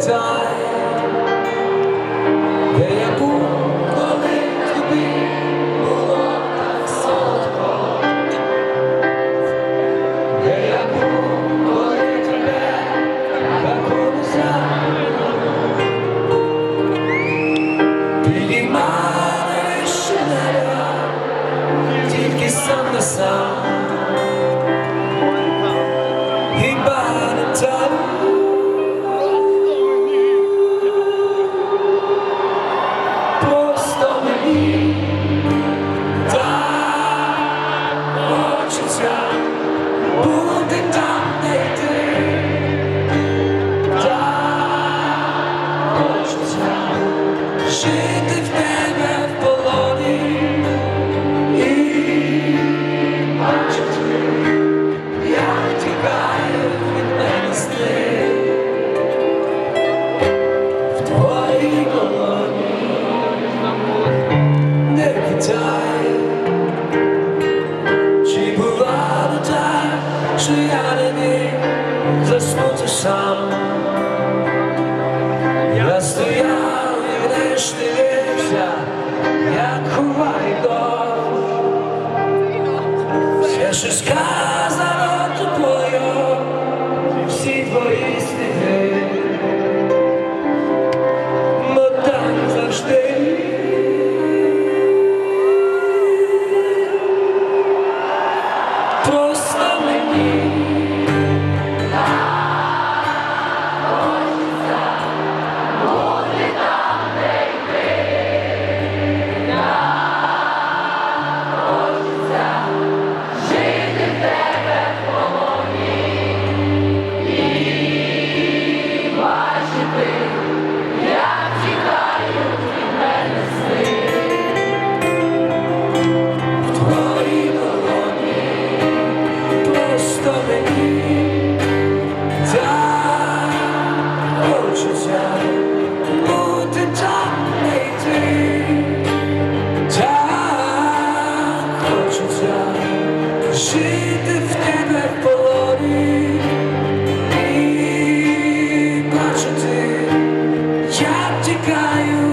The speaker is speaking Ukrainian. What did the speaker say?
пам'ятай, де я був, коли тобі було так солодко, де я був, коли тебе так обуза, підіймаєш, тільки сам на сам. Жити в тебе в полоні. І бачити, як тікає від мене сни в твоїй колоні не питай, чи бувало так, що я не міг заснути сам. І лиш дивився, як дощ. Все, що сказано caio.